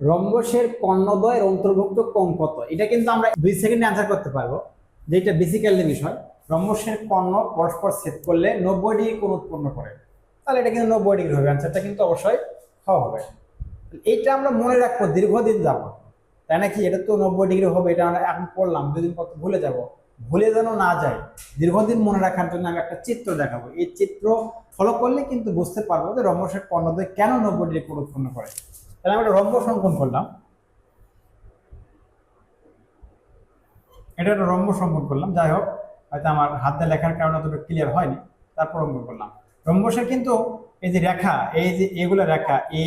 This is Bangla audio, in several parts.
রম্বসের কর্ণদ্বয়ের অন্তর্ভুক্ত কোণ কত? এটা কিন্তু আমরা দুই সেকেন্ডে অ্যান্সার করতে পারব যেটা বেসিক্যালি বিষয়। রম্বসের কর্ণ পরস্পর ছেদ করলে নব্বই ডিগ্রি কোণ উৎপন্ন করে। তাহলে এটা কিন্তু নব্বই ডিগ্রি হবে অ্যান্সারটা কিন্তু অবশ্যই হওয়া হবে। এইটা আমরা মনে রাখব, দীর্ঘদিন যাব। তাই নাকি? এটা তো নব্বই ডিগ্রি হবে, এটা আমরা এখন পড়লাম দুদিন পর তো ভুলে যাব। ভুলে যেন না যায় দীর্ঘদিন মনে রাখার জন্য আমি একটা চিত্র দেখাবো। এই চিত্র ফলো করলে কিন্তু বুঝতে পারব যে রম্বসের কর্ণদ্বয় কেন নব্বই ডিগ্রি কোণ উৎপন্ন করে। তাহলে আমি একটা রম্বস অঙ্কন করলাম। এটা একটা রম্বস অঙ্কন করলাম, যাই হোক, হয়তো আমার হাতে লেখার কারণে অতটা ক্লিয়ার হয়নি, তারপর অঙ্কন করলাম। রম্বসের কিন্তু এই যে রেখা, এই যে এগুলো রেখা, এ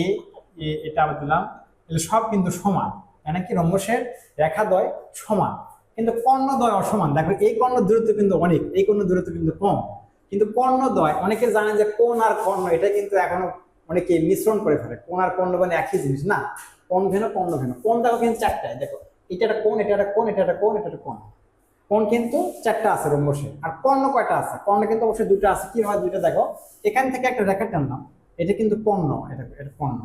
এটা আমি দিলাম, এগুলো সব কিন্তু সমান মানে কি? রম্বসের রেখা দ্বয় সমান, কিন্তু কর্ণদ্বয় অসমান। দেখো, এই কর্ণ দূরত্ব কিন্তু অনেক, এই কর্ণ দূরত্ব কিন্তু কম, কিন্তু কর্ণদ্বয় অনেকে জানেন যে কোন আর কর্ণ, এটা কিন্তু এখনও অনেকে মিশ্রণ করে ফেলে। কোন আর কর্ণ মানে একই জিনিস। না, কোন ভেন কর্ণ ভেন কোন দেখো কিন্তু চারটায়। দেখো, এটা একটা কোন এটা একটা কোন এটা একটা কোন এটা একটা কোন কোন কিন্তু চারটা আছে রম্বসে আর কর্ণ কয়টা আছে? কর্ণ কিন্তু অবশ্যই দুটো আছে। কি হয় দুটো দেখো, এখান থেকে একটা রেখা টানলাম এটা কিন্তু কর্ণ, এটা এটা কর্ণ।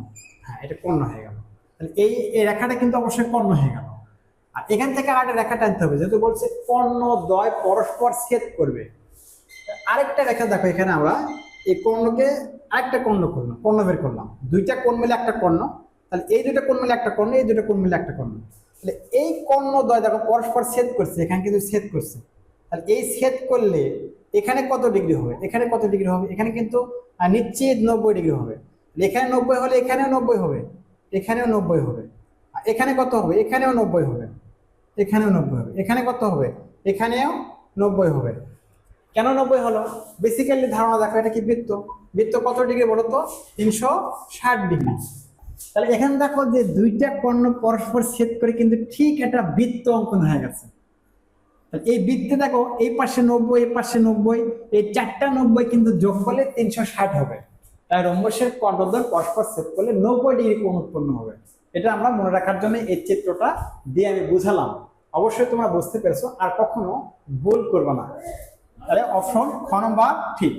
হ্যাঁ এটা কর্ণ হয়ে গেল। তাহলে এই এই রেখাটা কিন্তু অবশ্যই কর্ণ হয়ে গেল। আর এখান থেকে আর একটা রেখা টানতে হবে। যেহেতু বলছে কর্ণ দ্বয় পরস্পর ছেদ করবে। আরেকটা রেখা দেখো এখানে আমরা। কর্ণকে আরেকটা কর্ণ করলাম, কর্ণ বের করলাম। দুইটা কোণ মিলে একটা কর্ণ, তাহলে এই দুটো কোণ মিলে একটা কর্ণ, এই দুটো কোণ মিলে একটা কর্ণ। তাহলে এই কর্ণ দয় দেখো, পরস্পর ছেদ করছে, এখানে কিন্তু ছেদ করছে। তাহলে এই ছেদ করলে এখানে কত ডিগ্রি হবে? এখানে কত ডিগ্রি হবে? এখানে কিন্তু নিশ্চিত নব্বই ডিগ্রি হবে। এখানে নব্বই হলে এখানেও নব্বই হবে, এখানেও নব্বই হবে। এখানে কত হবে? এখানেও নব্বই হবে, এখানেও নব্বই হবে। এখানে কত হবে? এখানেও নব্বই হবে। কেন নব্বই হলো? বেসিক্যালি ধারণা দেখো, এটা কি বৃত্ত? বৃত্ত কত ডিগ্রি বলো তো? তিনশো ষাট ডিগ্রি। তাহলে এখানে দেখো যে দুইটা কর্ণ পরস্পর ছেদ করে কিন্তু ঠিক একটা বৃত্ত অঙ্কন হয়ে গেছে। এই বৃত্তে দেখো, এই পাশে নব্বই, এই পাশে নব্বই, এই চারটা নব্বই কিন্তু যোগ করলে তিনশো ষাট হবে। তাই রম্বসের কর্ণদ্বয় পরস্পর ছেদ করলে নব্বই ডিগ্রি কোণ উৎপন্ন হবে। এটা আমরা মনে রাখার জন্য এই চিত্রটা দিয়ে আমি বুঝালাম। অবশ্যই তোমরা বুঝতে পেরেছ, আর কখনো ভুল করবে না। তাহলে অপশন খ নম্বর ঠিক।